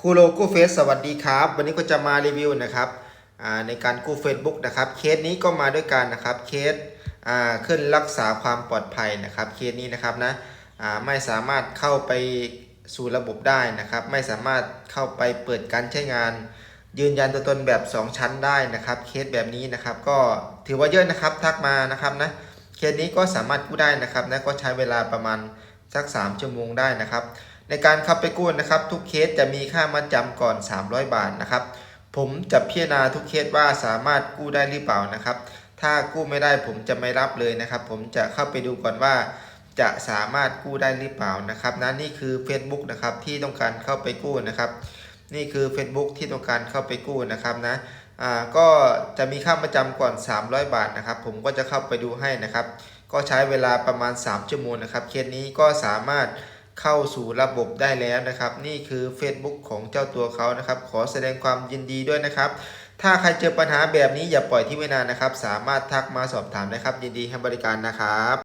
คูโลกู้เฟสสวัสดีครับ วันนี้ก็จะมารีวิวนะครับในการกู้ Facebook นะครับ เคสนี้ก็มาด้วยกันนะครับเคสขึ้นรักษาความปลอดภัยนะครับเคสนี้นะครับนะไม่สามารถเข้าไปสู่ระบบได้นะครับ ไม่สามารถเข้าไปเปิดการใช้งาน ยืนยันตัวตนแบบ 2 ชั้นได้นะครับ เคสแบบนี้นะครับ ก็ถือว่าเยอะนะครับทักมานะครับนะเคสนี้ก็สามารถกู้ได้นะครับนะก็ใช้เวลาประมาณสัก 3 ชั่วโมงได้นะครับ ในการข้าไปกู้นะครับ ทุกเคสจะมีค่ามาจำก่อน 300 บาทนะครับ ผมจะพิจารณาทุกเคสว่าสามารถกู้ได้หรือเปล่านะครับ ถ้ากู้ไม่ได้ผมจะไม่รับเลยนะครับ ผมจะเข้าไปดูก่อนว่า จะสามารถกู้ได้หรือเปล่านะครับนะนี่คือ Facebook นะครับที่ต้องการเข้าไปกู้นะครับ นี่คือ Facebook ที่ต้องการเข้าไปกู้นะครับนะอ่าก็จะมีค่ามาจำก่อน 300 บาทนะครับ ผมก็จะเข้าไปดูให้นะครับ ก็ใช้เวลาประมาณ 3 ชั่วโมงนะครับ เคสนี้ก็สามารถ เข้าสู่ระบบได้แล้วนะครับ นี่คือ Facebook ของเจ้าตัวเขานะครับ ขอแสดงความยินดีด้วยนะครับ ถ้าใครเจอปัญหาแบบนี้อย่าปล่อยที่ไว้นานนะครับ สามารถทักมาสอบถามนะครับ ยินดีให้บริการนะครับ